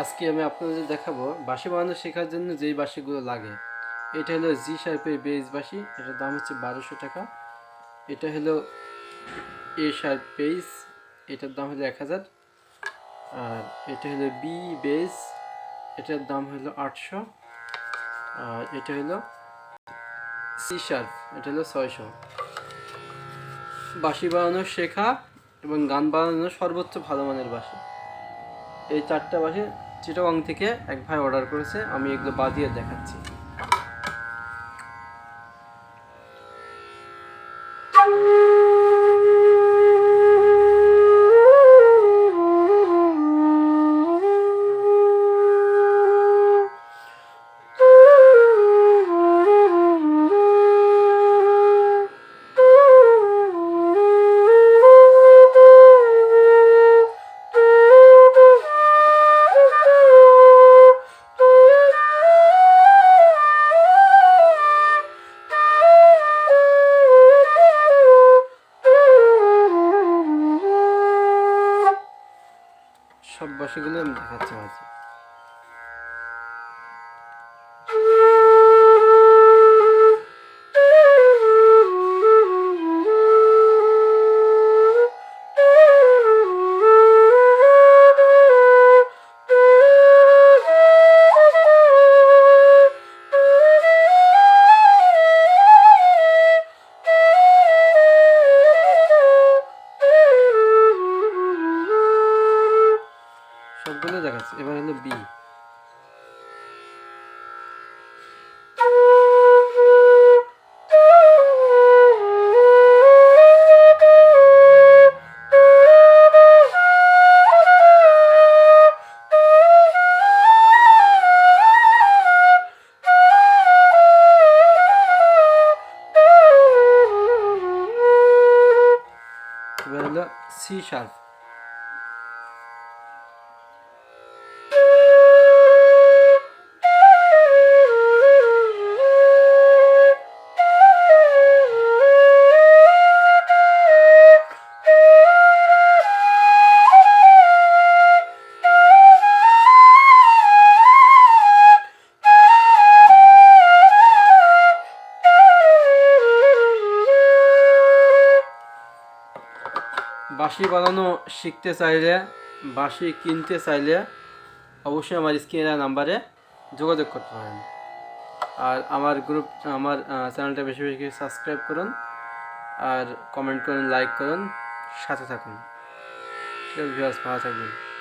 আজকে আমি আপনাদের দেখাবো বাঁশি বানানো শেখার জন্য যেই বাঁশিগুলো লাগে। এটা হলো জি শার্পের বেস বাঁশি, এটার দাম হচ্ছে বারোশো টাকা। এটা হলো এ শার্প বেস এটার দাম হলো এক হাজার। আর এটা হলো বি বেস এটার দাম হলো আটশো। আর এটা হলো সি শার্প এটা হলো ছয়শো। বাঁশি বানানো শেখা এবং গান বানানো সর্বোচ্চ ভালো মানের বাঁশি। এই চারটা বাসে চিটাগং থেকে এক ভাই অর্ডার করেছে আমি এগুলো বাজিয়ে দেখাচ্ছি। সব বাসিগুলো আমি দেখাচ্ছি মাঝে সবগুলো দেখাচ্ছি এবার হলো বি এবার হলো সি শার্প বাঁশি বানানো শিখতে চাইলে, বাঁশি কিনতে চাইলে অবশ্যই আমার স্ক্রিনের নাম্বারে যোগাযোগ করতে পারেন। আর আমার গ্রুপ আমার চ্যানেলটা বেশি বেশি সাবস্ক্রাইব করুন আর কমেন্ট করুন লাইক করুন, সাথে থাকুন। ঠিক আছে ভালো থাকবেন।